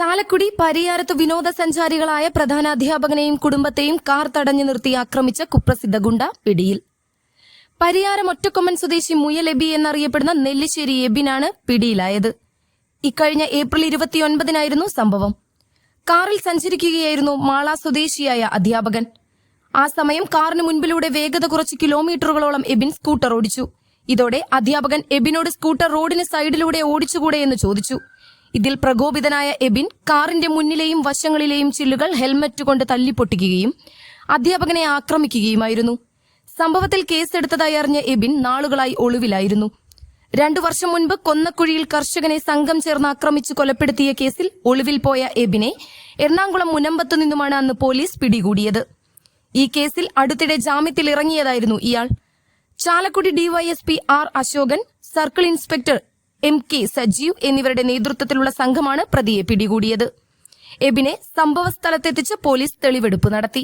ചാലക്കുടി പരിയാരത്ത് വിനോദസഞ്ചാരികളായ പ്രധാനാധ്യാപകനെയും കുടുംബത്തെയും കാർ തടഞ്ഞു നിർത്തി ആക്രമിച്ച കുപ്രസിദ്ധ ഗുണ്ട പിടിയിൽ. പരിയാരം ഒറ്റക്കൊമ്മൻ സ്വദേശി മുയൽ എബി എന്നറിയപ്പെടുന്ന നെല്ലിശ്ശേരി എബിനാണ് പിടിയിലായത്. ഇക്കഴിഞ്ഞ ഏപ്രിൽ ഇരുപത്തിയൊൻപതിനായിരുന്നു സംഭവം. കാറിൽ സഞ്ചരിക്കുകയായിരുന്നു മാള സ്വദേശിയായ അധ്യാപകൻ. ആ സമയം കാറിന് മുൻപിലൂടെ വേഗത കുറച്ച് കിലോമീറ്ററുകളോളം എബിൻ സ്കൂട്ടർ ഓടിച്ചു. ഇതോടെ അധ്യാപകൻ എബിനോട് സ്കൂട്ടർ റോഡിന് സൈഡിലൂടെ ഓടിച്ചുകൂടെ എന്ന് ചോദിച്ചു. ഇതിൽ പ്രകോപിതനായ എബിൻ കാറിന്റെ മുന്നിലെയും വശങ്ങളിലെയും ചില്ലുകൾ ഹെൽമറ്റ് കൊണ്ട് തല്ലിപ്പൊട്ടിക്കുകയും അധ്യാപകനെ ആക്രമിക്കുകയുമായിരുന്നു. സംഭവത്തിൽ കേസെടുത്തതായി അറിഞ്ഞ എബിൻ നാളുകളായി ഒളിവിലായിരുന്നു. രണ്ടു വർഷം മുൻപ് കൊന്നക്കുഴിയിൽ കർഷകനെ സംഘം ചേർന്ന് ആക്രമിച്ചു കൊലപ്പെടുത്തിയ കേസിൽ ഒളിവിൽ പോയ എബിനെ എറണാകുളം മുനമ്പത്തു നിന്നുമാണ് അന്ന് പോലീസ് പിടികൂടിയത്. ഈ കേസിൽ അടുത്തിടെ ജാമ്യത്തിൽ ഇറങ്ങിയതായിരുന്നു ഇയാൾ. Chalakudy DYSP R Ashokan circle inspector M K Sajeev എന്നിവരുടെ നേതൃത്വത്തിലുള്ള സംഘമാണ് പ്രതിയെ പിടികൂടിയത്. എബിനെ സംഭവസ്ഥലത്തെത്തിച്ച് പോലീസ് തെളിവെടുപ്പ് നടത്തി.